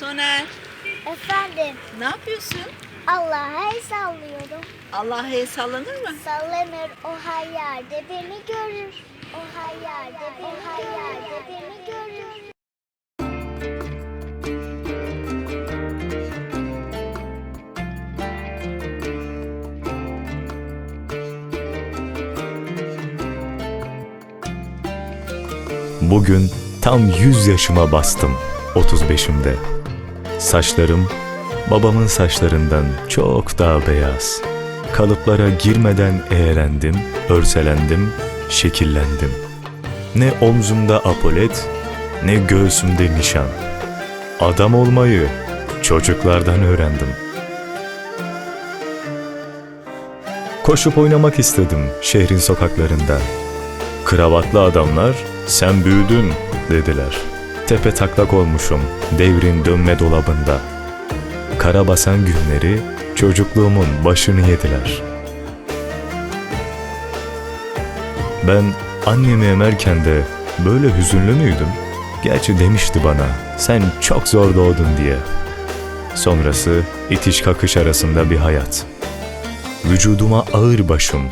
Soner, Efendim, ne yapıyorsun? Allah'a el sallıyorum. Allah'a el sallanır mı? Sallanır, o her yerde beni görür. O her yerde beni, o her yerde beni görür. Bugün tam 100 yaşıma bastım 35'imde. Saçlarım babamın saçlarından çok daha beyaz. Kalıplara girmeden eğlendim, örselendim, şekillendim. Ne omzumda apolet, ne göğsümde nişan. Adam olmayı çocuklardan öğrendim. Koşup oynamak istedim şehrin sokaklarında. Kravatlı adamlar sen büyüdün dediler. Tepe taklak olmuşum devrin dönme dolabında. Karabasan günleri çocukluğumun başını yediler. Ben annemi emerken de böyle hüzünlü müydüm? Gerçi demişti bana sen çok zor doğdun diye. Sonrası itiş kakış arasında bir hayat. Vücuduma ağır başım,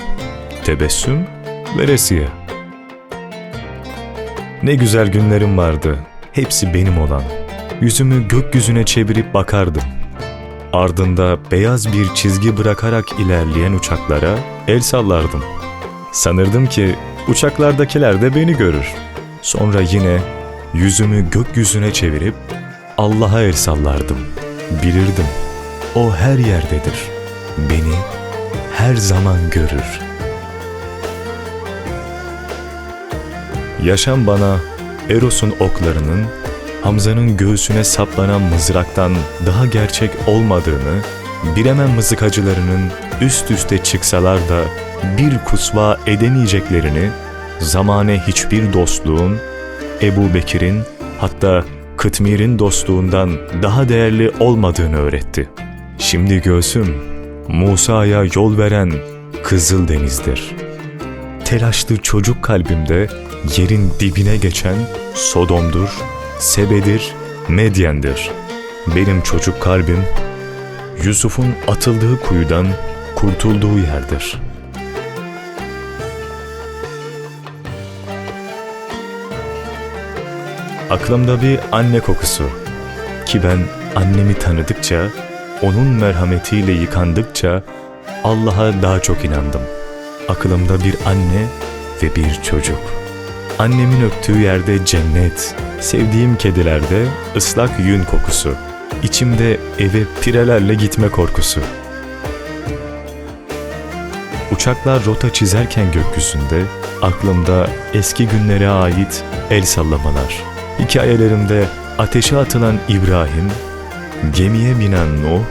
tebessüm, veresiye. Ne güzel günlerim vardı. Hepsi benim olan. Yüzümü gökyüzüne çevirip bakardım. Ardında beyaz bir çizgi bırakarak ilerleyen uçaklara el sallardım. Sanırdım ki uçaklardakiler de beni görür. Sonra yine yüzümü gökyüzüne çevirip Allah'a el sallardım. Bilirdim. O her yerdedir. Beni her zaman görür. Yaşam bana Eros'un oklarının Hamza'nın göğsüne saplanan mızraktan daha gerçek olmadığını, Biremen mızıkacılarının üst üste çıksalar da bir kusva edemeyeceklerini, zamane hiçbir dostluğun, Ebu Bekir'in hatta Kıtmir'in dostluğundan daha değerli olmadığını öğretti. Şimdi göğsüm Musa'ya yol veren Kızıldeniz'dir. Telaşlı çocuk kalbimde yerin dibine geçen Sodom'dur, Sebe'dir, Medyen'dir. Benim çocuk kalbim Yusuf'un atıldığı kuyudan kurtulduğu yerdir. Aklımda bir anne kokusu ki ben annemi tanıdıkça, onun merhametiyle yıkandıkça Allah'a daha çok inandım. Aklımda bir anne ve bir çocuk. Annemin öptüğü yerde cennet, sevdiğim kedilerde ıslak yün kokusu, içimde eve pirelerle gitme korkusu. Uçaklar rota çizerken gökyüzünde aklımda eski günlere ait el sallamalar. Hikayelerimde ateşe atılan İbrahim, gemiye binen Nuh,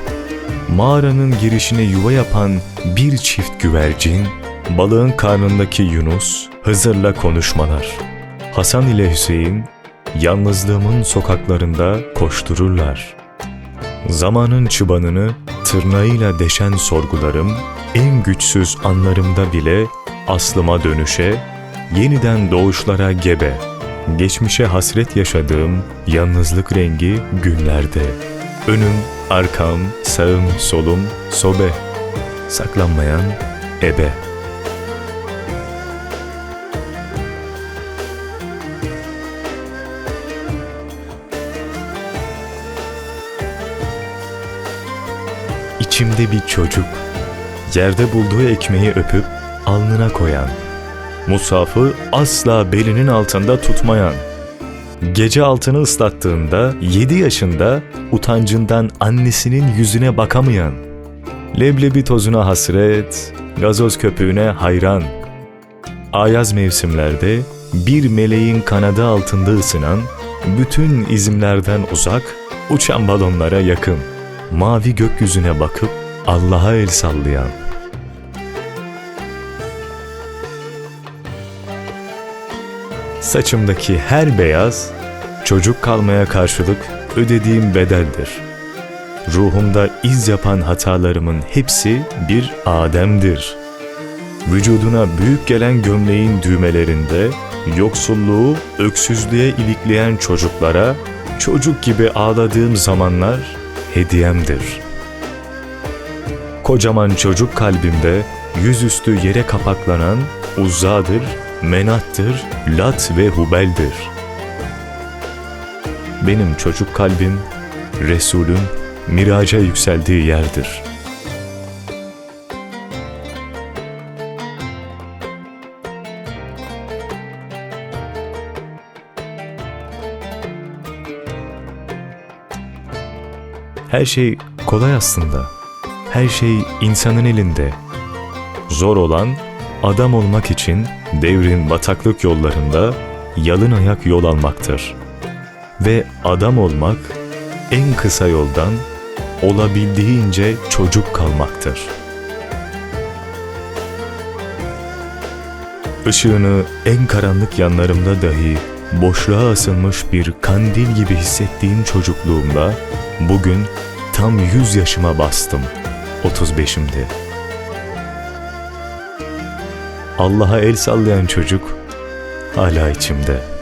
mağaranın girişine yuva yapan bir çift güvercin, balığın karnındaki Yunus, Hızır'la konuşmalar. Hasan ile Hüseyin, yalnızlığımın sokaklarında koştururlar. Zamanın çıbanını tırnağıyla deşen sorgularım, en güçsüz anlarımda bile aslıma dönüşe, yeniden doğuşlara gebe, geçmişe hasret yaşadığım yalnızlık rengi günlerde. Önüm, arkam, sağım, solum, sobe, saklanmayan ebe. İçimde bir çocuk, yerde bulduğu ekmeği öpüp alnına koyan, musafı asla belinin altında tutmayan, gece altını ıslattığında 7 yaşında utancından annesinin yüzüne bakamayan, leblebi tozuna hasret, gazoz köpüğüne hayran, ayaz mevsimlerde bir meleğin kanadı altında ısınan, bütün izimlerden uzak, uçan balonlara yakın, mavi gökyüzüne bakıp Allah'a el sallayan, Saçımdaki her beyaz, çocuk kalmaya karşılık ödediğim bedeldir. Ruhumda iz yapan hatalarımın hepsi bir Adem'dir. Vücuduna büyük gelen gömleğin düğmelerinde yoksulluğu öksüzlüğe ilikleyen çocuklara çocuk gibi ağladığım zamanlar hediyemdir. Kocaman çocuk kalbimde yüzüstü yere kapaklanan Uzza'dır, Menat'tır, Lat ve Hubel'dir. Benim çocuk kalbim, Resul'ün miraca yükseldiği yerdir. Her şey kolay aslında. Her şey insanın elinde. Zor olan adam olmak için devrin bataklık yollarında yalın ayak yol almaktır. Ve adam olmak en kısa yoldan olabildiğince çocuk kalmaktır. Işığını en karanlık yanlarımda dahi boşluğa asılmış bir kandil gibi hissettiğim çocukluğumda bugün tam 100 yaşıma bastım. 35'imde. Allah'a el sallayan çocuk hala içimde.''